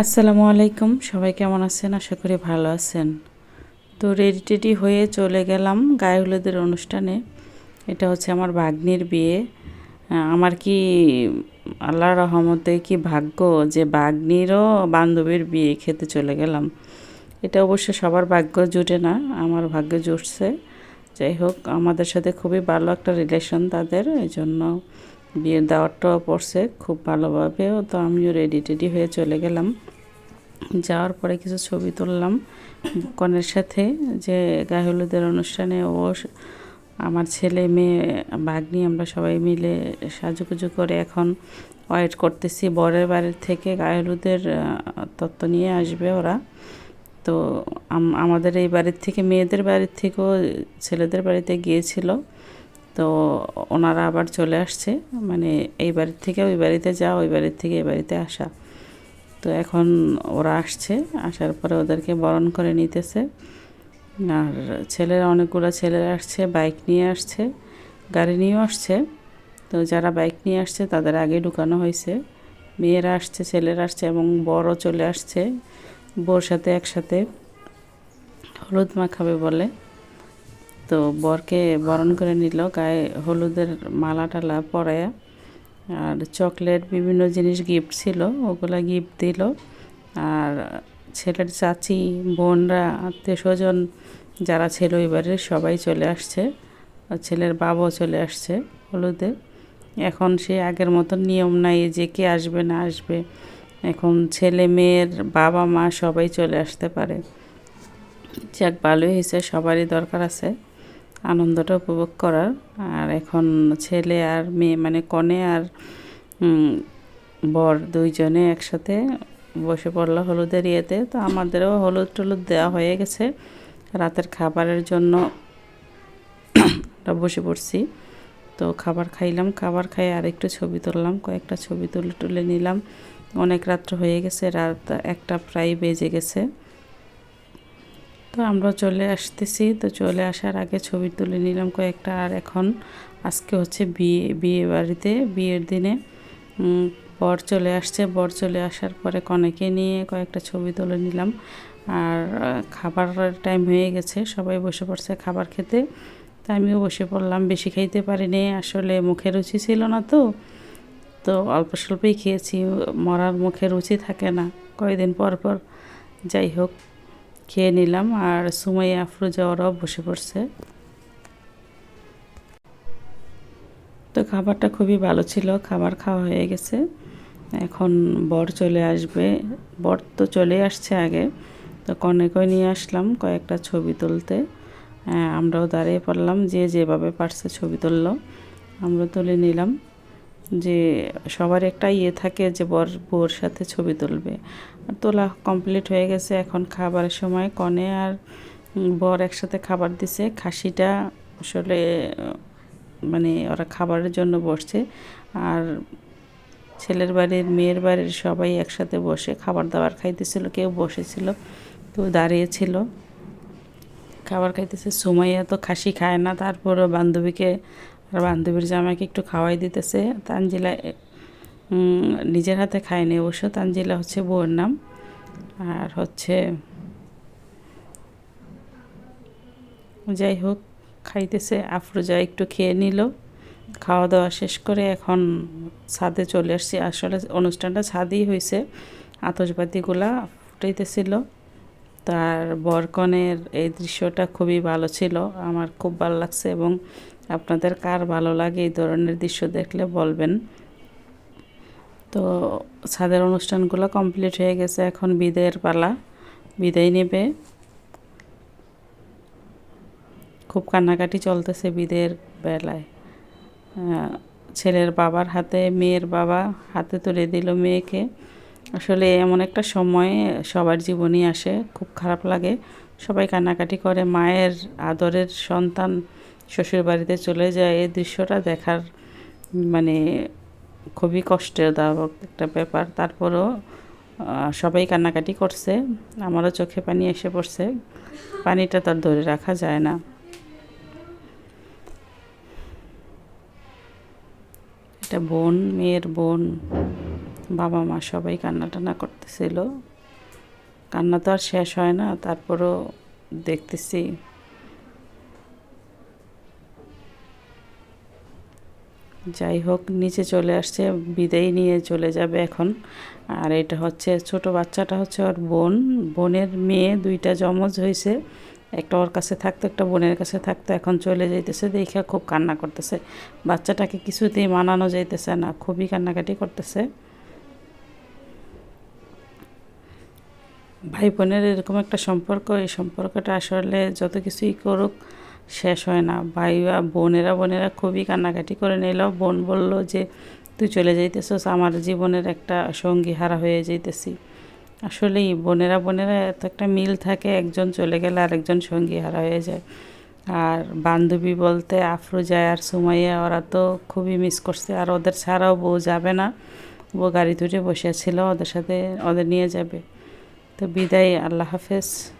আসসালামু আলাইকুম। সবাই কেমন আছেন? আশা করি ভালো আছেন। তো রেডি টেডি হয়ে চলে গেলাম গায়ে হলুদের অনুষ্ঠানে। এটা হচ্ছে আমার ভাগ্নির বিয়ে। আমার কি আল্লাহর রহমতে কি ভাগ্য যে ভাগ্নিরও বান্ধবীর বিয়ে খেতে চলে গেলাম? এটা অবশ্য সবার ভাগ্য জুটে না, আমার ভাগ্য জুটছে। যাই হোক, আমাদের সাথে খুবই ভালো একটা রিলেশন তাদের এই জন্য বিয়ের দাওয়াতটাও পড়ছে খুব ভালোভাবেও, তো আমিও রেডি টেডি হয়ে চলে গেলাম। যাওয়ার পরে কিছু ছবি তুললাম কনের সাথে যে গায়ে হলুদের অনুষ্ঠানে ও আমার ছেলে, মেয়ে, ভাগ্নি আমরা সবাই মিলে সাজুগুজু করে এখন ওয়েট করতেছি বরের বাড়ির থেকে গায়ে হলুদের তত্ত্ব নিয়ে আসবে ওরা। তো আমাদের এই বাড়ির থেকে, মেয়েদের বাড়ির থেকেও ছেলেদের বাড়িতে গিয়েছিল। তো ওনারা আবার চলে আসছে। মানে এই বাড়ির থেকে ওই বাড়িতে যাওয়া ওই বাড়ির থেকে এই বাড়িতে আসা। তো এখন ওরা আসছে, আসার পরে ওদেরকে বরণ করে নিতেছে। আর ছেলেরা, অনেকগুলো ছেলেরা আসছে, বাইক নিয়ে আসছে, গাড়ি নিয়েও আসছে। তো যারা বাইক নিয়ে আসছে, তাদের আগে ঢুকানো হয়েছে। মেয়েরা আসছে, ছেলেরা আসছে এবং বড় চলে আসছে। বোর সাথে একসাথে হলুদ মাখাবে বলে। তো বরকে বরণ করে নিল, গায়ে হলুদের মালা টালা পরায়া আর চকলেট বিভিন্ন জিনিস গিফট ছিল, ওগুলা গিফট দিল। আর ছেলের চাচি, বোনরা আত্মীয় স্বজন যারা ছিল এবারে সবাই চলে আসছে। ছেলের বাবাও চলে আসছে হলুদে। এখন সে আগের মতন নিয়ম নাই যে কে আসবে, না আসবে। এখন ছেলে, মেয়ের বাবা, মা সবাই চলে আসতে পারে। যাক, ভালোই হয়েছে, সবারই দরকার আছে। আনন্দটা উপভোগ করার। আর এখন ছেলে আর মেয়ে মানে কনে আর বর দুইজনে একসাথে বসে পড়ল হলুদের ইয়েতে। তো আমাদেরও হলুদ টলুদ দেওয়া হয়ে গেছে। রাতের খাবারের জন্য বসে পড়ছি। তো খাবার খাইলাম, খাবার খাই আর একটু ছবি তুললাম, কয়েকটা ছবি তুলে তুলে নিলাম। অনেক রাত্র হয়ে গেছে, রাত একটা প্রায় বেজে গেছে। তো আমরা চলে আসতেছি। তো চলে আসার আগে ছবি তুলে নিলাম কয়েকটা। আর এখন আজকে হচ্ছে বিয়ে বিয়ে বাড়িতে, বিয়ের দিনে বর চলে আসছে। বর চলে আসার পরে কনেকে নিয়ে কয়েকটা ছবি তুলে নিলাম। আর খাবারের টাইম হয়ে গেছে। সবাই বসে পড়ছে খাবার খেতে। তো আমিও বসে পড়লাম। বেশি খাইতে পারিনি। আসলে মুখে রুচি ছিল না তো। তো অল্প স্বল্পই খেয়েছি। মরার মুখে রুচি থাকে না। কয়েকদিন পর পর। যাই হোক। খেয়ে নিলাম আর সুমাইয়া আফরোজা ওরাও বসে পড়ছে। তো খাবারটা খুবই ভালো ছিল, খাবার খাওয়া হয়ে গেছে। এখন বর চলে আসবে। বর তো চলে আসছে আগে। তো কনেকে নিয়ে আসলাম কয়েকটা ছবি তুলতে। আমরাও দাঁড়িয়ে পড়লাম যে যেভাবে পারছে ছবি তুললো। আমরা তুলে নিলাম। যে সবার একটা ইয়ে থাকে যে বর বউর সাথে ছবি তুলবে। তোলা কমপ্লিট হয়ে গেছে, এখন খাবারের সময় কনে আর বর একসাথে খাবার দিছে। খাসিটা আসলে মানে ওরা খাবারের জন্য বসছে আর ছেলের বাড়ির, মেয়ের বাড়ির সবাই একসাথে বসে খাবার দাবার খাইতেছিল, কেউ বসেছিল, কেউ দাঁড়িয়েছিল। খাবার খাইতেছে, সুমাইয়া তো খাসি খায় না, তারপরও বান্ধবীকে আর বান্ধবীর জামাইকে একটু খাওয়াই দিতেছে। তানজিলা নিজের হাতে খায়নি অবশ্য। তানজিলা হচ্ছে বউয়ের নাম। আর হচ্ছে যাই হোক খাইতেছে। আফরোজা একটু খেয়ে নিল। খাওয়া দাওয়া শেষ করে এখন ছাদে চলে আসছি। আসলে অনুষ্ঠানটা ছাদেই হয়েছে আতসবাতিগুলা ফুটাইতেছিল। তার বরকনের এই দৃশ্যটা খুবই ভালো ছিল। আমার খুব ভালো লাগছে এবং আপনাদের কার ভালো লাগে এই ধরনের দৃশ্য দেখলে বলবেন। তো ছাদের অনুষ্ঠানগুলো কমপ্লিট হয়ে গেছে, এখন বিদায়ের পালা। বিদায় নেবে। খুব কান্নাকাটি চলতেছে বিদের বেলায়। ছেলের বাবার হাতে, মেয়ের বাবা হাতে তুলে দিল মেয়েকে। আসলে এমন একটা সময় সবার জীবনই আসে, খুব খারাপ লাগে। সবাই কান্নাকাটি করে, মায়ের আদরের সন্তান শ্বশুর বাড়িতে চলে যায়। এই দৃশ্যটা দেখার মানে খুবই কষ্টের দায়ক একটা ব্যাপার। তারপরও সবাই কান্নাকাটি করছে। আমারও চোখে পানি এসে পড়ছে। পানিটা তার ধরে রাখা যায় না। এটা বোন, মেয়ের বোন, বাবা মা সবাই কান্না টান্না করতেছিল। কান্না তো আর শেষ হয় না। তারপরও দেখতেছি যাই হোক, নিচে চলে আসছে, বিদায় নিয়ে চলে যাবে এখন। আর এটা হচ্ছে, ছোট বাচ্চাটা হচ্ছে ওর বোন। বোনের মেয়ে, দুইটা জমজ হয়েছে। একটা ওর কাছে থাকতো, একটা বোনের কাছে থাকতো, এখন চলে যাইতেছে, দেখে খুব কান্না করতেছে। বাচ্চাটাকে কিছুতেই মানানো যাইতেছে না, খুবই কান্নাকাটি করতেছে। ভাই বোনের এরকম একটা সম্পর্ক, এই সম্পর্কটা আসলে যত কিছুই করুক শেষ হয় না। ভাই বোনেরা বোনেরা খুবই কান্নাকাটি করে নিল। বোন বলল যে, তুই চলে যাইতেছস, আমার জীবনের একটা সঙ্গী হারা হয়ে যাইতেছি। আসলেই বোনেরা বোনেরা এত একটা মিল থাকে, একজন চলে গেলে আরেকজন সঙ্গী হারা হয়ে যায়। আর বান্ধবী বলতে আফরোজা আর সুমাইয়া, ওরা তো খুবই মিস করছে। আর ওদের ছাড়াও বউ যাবে না। বউ গাড়ি ধরে বসে ছিল, ওদের সাথে, ওদের নিয়ে যাবে। তো বিদায়, আল্লাহ হাফেজ।